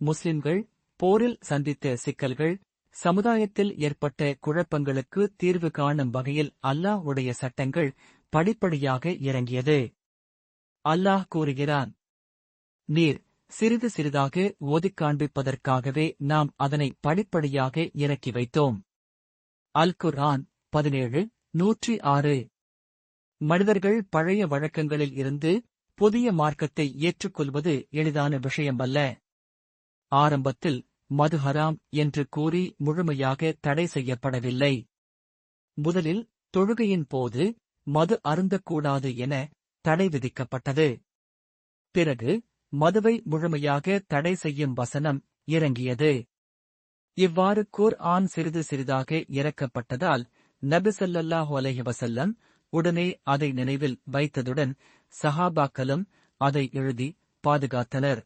முஸ்லிம்கள் போரில் சந்தித்த சிக்கல்கள் சமுதாயத்தில் ஏற்பட்ட குழப்பங்களுக்கு தீர்வு காணும் வகையில் அல்லாஹ் உடைய சட்டங்கள் படிப்படியாக இறங்கியது. அல்லாஹ் கூறுகிறான் நீர் சிறிது சிறிதாக ஓதிக் காண்பிப்பதற்காகவே நாம் அதனை படிப்படியாக இறக்கி வைத்தோம். அல் குர்ஆன் பதினேழு நூற்றி ஆறு. மனிதர்கள் பழைய வழக்கங்களில் இருந்து புதிய மார்க்கத்தை ஏற்றுக்கொள்வது எளிதான விஷயமல்ல. ஆரம்பத்தில் மது ஹராம் என்று கூறி முழுமையாக தடை செய்யப்படவில்லை. முதலில் தொழுகையின் போது மது அருந்தக்கூடாது என தடை விதிக்கப்பட்டது. பிறகு மதுவை முழுமையாக தடை செய்யும் வசனம் இறங்கியது. இவ்வாறு கூர் ஆன் சிறிது சிறிதாக இறக்கப்பட்டதால் நபிசல்லாஹு ஸல்லல்லாஹு அலைஹி உடனே அதை நினைவில் வைத்ததுடன் சஹாபாக்களும் அதை எழுதி பாதுகாத்தனர்.